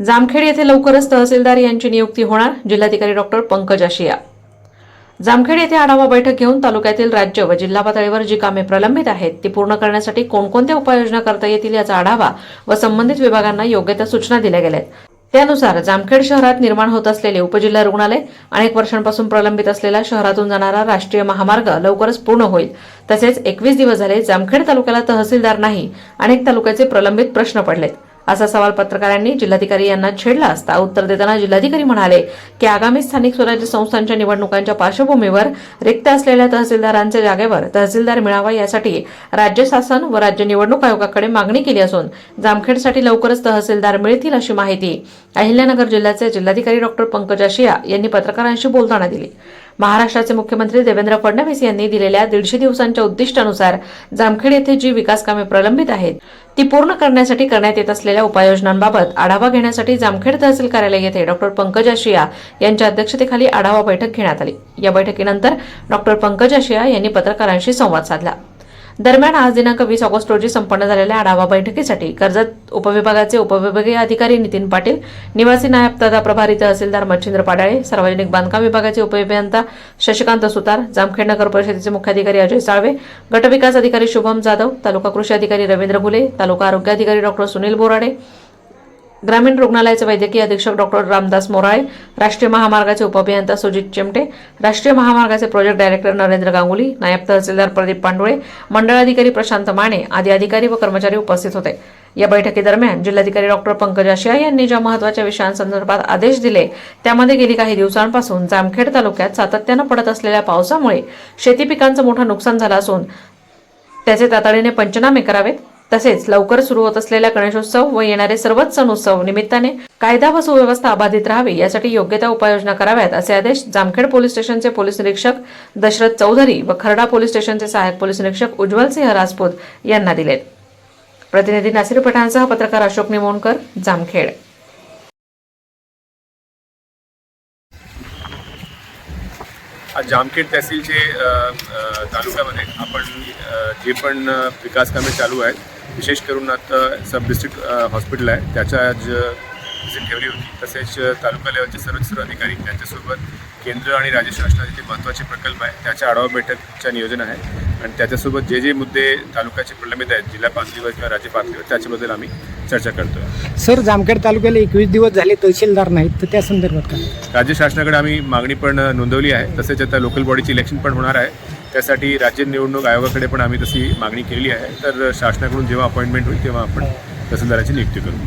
जामखेड येथे लवकरच तहसीलदार यांची नियुक्ती होणार जिल्हाधिकारी डॉक्टर पंकज आशिया. जामखेड येथे आढावा बैठक घेऊन तालुक्यातील राज्य व जिल्हा पातळीवर जी कामे प्रलंबित आहेत ती पूर्ण करण्यासाठी कोणकोणत्या उपाययोजना करता येतील याचा आढावा व संबंधित विभागांना योग्य त्या सूचना दिल्या गेल्या आहेत. त्यानुसार जामखेड शहरात निर्माण होत असलेले उपजिल्हा रुग्णालय अनेक वर्षांपासून प्रलंबित असलेला शहरातून जाणारा राष्ट्रीय महामार्ग लवकरच पूर्ण होईल. तसेच एकवीस दिवस झाले जामखेड तालुक्याला तहसीलदार नाही अनेक तालुक्याचे प्रलंबित प्रश्न पडलेत. असा सवाल पत्रकारांनी जिल्हाधिकारी यांना छेडला असता उत्तर देताना जिल्हाधिकारी म्हणाले की आगामी स्थानिक स्वराज्य संस्थांच्या निवडणुकांच्या पार्श्वभूमीवर रिक्त असलेल्या तहसीलदारांच्या जागेवर तहसीलदार मिळावा यासाठी राज्य शासन व राज्य निवडणूक आयोगाकडे मागणी केली असून जामखेडसाठी लवकरच तहसीलदार मिळतील अशी माहिती अहिल्यानगर जिल्ह्याचे जिल्हाधिकारी डॉक्टर पंकज आशिया यांनी पत्रकारांशी बोलताना दिली. महाराष्ट्राचे मुख्यमंत्री देवेंद्र फडणवीस यांनी दिलेल्या दीडशे दिवसांच्या उद्दिष्टानुसार जामखेड येथे जी विकास कामे प्रलंबित आहेत ती पूर्ण करण्यासाठी करण्यात येत असलेल्या उपाययोजनांबाबत आढावा घेण्यासाठी जामखेड तहसील कार्यालय येथे डॉक्टर पंकज आशिया यांच्या अध्यक्षतेखाली आढावा बैठक घेण्यात आली. या बैठकीनंतर डॉक्टर पंकज आशिया यांनी पत्रकारांशी संवाद साधला. दरम्यान आज दिनांक वीस ऑगस्ट रोजी संपन्न झालेल्या आढावा बैठकीसाठी कर्जत उपविभागाचे उपविभागीय अधिकारी नितीन पाटील निवासी नायब तथा प्रभारी तहसीलदार मच्छिंद्र पाडाळे सार्वजनिक बांधकाम विभागाचे उपअभियंता शशिकांत सुतार जामखेड नगर परिषदेचे मुख्याधिकारी अजय साळवे गटविकास अधिकारी शुभम जाधव तालुका कृषी अधिकारी रवींद्र घुले तालुका आरोग्य अधिकारी डॉक्टर सुनील बोराडे ग्रामीण रुग्णालयाचे वैद्यकीय अधीक्षक डॉक्टर रामदास मोराळे राष्ट्रीय महामार्गाचे उपअभियंता सुजित चिमटे राष्ट्रीय महामार्गाचे प्रोजेक्ट डायरेक्टर नरेंद्र गांगुली नायब तहसीलदार प्रदीप पांडुळे मंडळाधिकारी प्रशांत माने आदी अधिकारी व कर्मचारी उपस्थित होते. या बैठकीदरम्यान जिल्हाधिकारी डॉक्टर पंकज आशिया यांनी ज्या महत्त्वाच्या विषयांसंदर्भात आदेश दिले त्यामध्ये गेली काही दिवसांपासून जामखेड तालुक्यात सातत्यानं पडत असलेल्या पावसामुळे शेती पिकांचं मोठं नुकसान झालं असून त्याचे तातडीने पंचनामे करावेत. तसेच लवकर सुरू होत असलेल्या गणेशोत्सव व येणारे सर्वच सण उत्सव निमित्ताने कायदा व सुव्यवस्था अबाधित राहावी यासाठी योग्य त्या उपाययोजना कराव्यात असे आदेश जामखेड पोलीस स्टेशनचे पोलीस निरीक्षक दशरथ चौधरी व खरडा पोलीस स्टेशनचे सहाय्यक पोलीस निरीक्षक उज्ज्वल सिंह राजपूत यांना दिलेत. प्रतिनिधी नासिर पठाणसह पत्रकार अशोक निमोणकर जामखेड. आज जामखेड तहसीलचे तालुक्यामध्ये आपण जे पण विकास कामे चालू आहेत विशेष करून आता सब डिस्ट्रिक्ट हॉस्पिटल आहे. त्याच्या आज विजिट ठेवली होती. तसेच तालुका लेवलचे सर्व सर्व अधिकारी त्यांच्यासोबत केंद्र आणि राज्य शासनाचे जे महत्त्वाचे प्रकल्प आहे त्याच्या आढावा बैठकचं नियोजन आहे. आणि त्याच्यासोबत जे जे मुद्दे तालुक्याचे प्रलंबित आहेत जिल्हा पातळीवर किंवा राज्य पातळीवर त्याच्याबद्दल आम्ही चर्चा करतो सर जामखेड तालुक्याला एकवीस दिवस झाले तहसीलदार नाहीत तर त्या संदर्भात काय? राज्य शासनाकडे आम्ही मागणी पण नोंदवली आहे. तसेच आता लोकल बॉडीची इलेक्शन पण होणार आहे. त्यासाठी राज्य निवडणूक आयोगाकडे पण आम्ही तशी मागणी केली आहे. तर शासनाकडून जेव्हा अपॉइंटमेंट होईल तेव्हा आपण तहसीलदाराची नियुक्ती करू.